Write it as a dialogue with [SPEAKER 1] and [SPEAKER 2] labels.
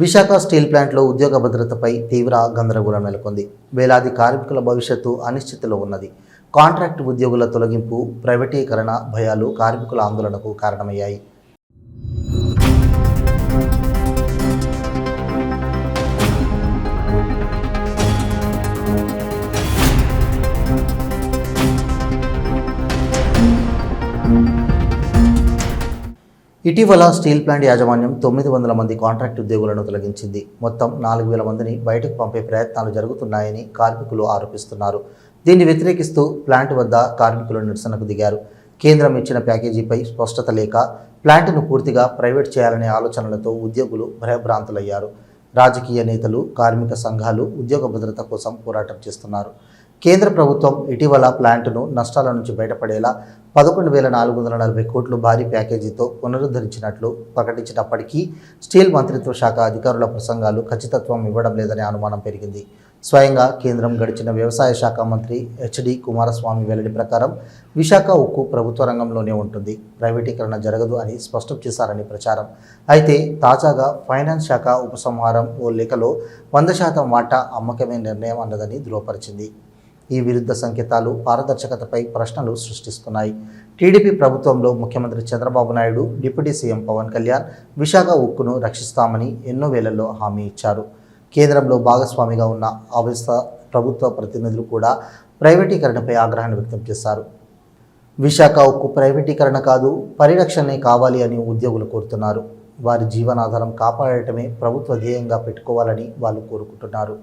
[SPEAKER 1] Visakha steel ప్లాంట్లో ఉద్యోగ భద్రతపై తీవ్ర గందరగోళం నెలకొంది. వేలాది కార్మికుల భవిష్యత్తు అనిశ్చితిలో ఉన్నది. కాంట్రాక్ట్ ఉద్యోగుల తొలగింపు ప్రైవేటీకరణ భయాలు కార్మికుల ఆందోళనకు కారణమయ్యాయి. ఇటీవల స్టీల్ ప్లాంట్ యాజమాన్యం తొమ్మిది వందల మంది కాంట్రాక్ట్ ఉద్యోగులను తొలగించింది. మొత్తం నాలుగు వేల మందిని బయటకు పంపే ప్రయత్నాలు జరుగుతున్నాయని కార్మికులు ఆరోపిస్తున్నారు. దీన్ని వ్యతిరేకిస్తూ ప్లాంట్ వద్ద కార్మికులు నిరసనకు దిగారు. కేంద్రం ఇచ్చిన ప్యాకేజీపై స్పష్టత లేక ప్లాంట్ను పూర్తిగా ప్రైవేట్ చేయాలనే ఆలోచనలతో ఉద్యోగులు భయభ్రాంతులయ్యారు. రాజకీయ నేతలు కార్మిక సంఘాలు ఉద్యోగ భద్రత కోసం పోరాటం చేస్తున్నారు. కేంద్ర ప్రభుత్వం ఇటీవల ప్లాంటును నష్టాల నుంచి బయటపడేలా పదకొండు వేల నాలుగు వందల నలభై కోట్లు భారీ ప్యాకేజీతో పునరుద్ధరించినట్లు ప్రకటించినప్పటికీ స్టీల్ మంత్రిత్వ శాఖ అధికారుల ప్రసంగాలు ఖచ్చితత్వం ఇవ్వడం లేదనే అనుమానం పెరిగింది. స్వయంగా కేంద్రం గడిచిన వ్యవసాయ శాఖ మంత్రి హెచ్డి కుమారస్వామి వెల్లడి ప్రకారం విశాఖ ఉక్కు ప్రభుత్వ రంగంలోనే ఉంటుంది. ప్రైవేటీకరణ జరగదు అని స్పష్టం చేశారని ప్రచారం. అయితే తాజాగా ఫైనాన్స్ శాఖ ఉపసంహారం ఓ లేఖలో వంద శాతం వాటా అమ్మకమే నిర్ణయం అన్నదని ధృవపరిచింది. ఈ విరుద్ధ సంకేతాలు పారదర్శకతపై ప్రశ్నలు సృష్టిస్తున్నాయి. టీడీపీ ప్రభుత్వంలో ముఖ్యమంత్రి చంద్రబాబు నాయుడు డిప్యూటీ సీఎం పవన్ కళ్యాణ్ విశాఖ ఉక్కును రక్షిస్తామని ఎన్నో వేళల్లో హామీ ఇచ్చారు. కేంద్రంలో భాగస్వామిగా ఉన్న అవస్థ ప్రభుత్వ ప్రతినిధులు కూడా ప్రైవేటీకరణపై ఆగ్రహాన్ని వ్యక్తం చేశారు. విశాఖ ఉక్కు ప్రైవేటీకరణ కాదు పరిరక్షణే కావాలి అని ఉద్యోగులు కోరుతున్నారు. వారి జీవనాధారం కాపాడటమే ప్రభుత్వ ధ్యేయంగా పెట్టుకోవాలని వాళ్ళు కోరుకుంటున్నారు.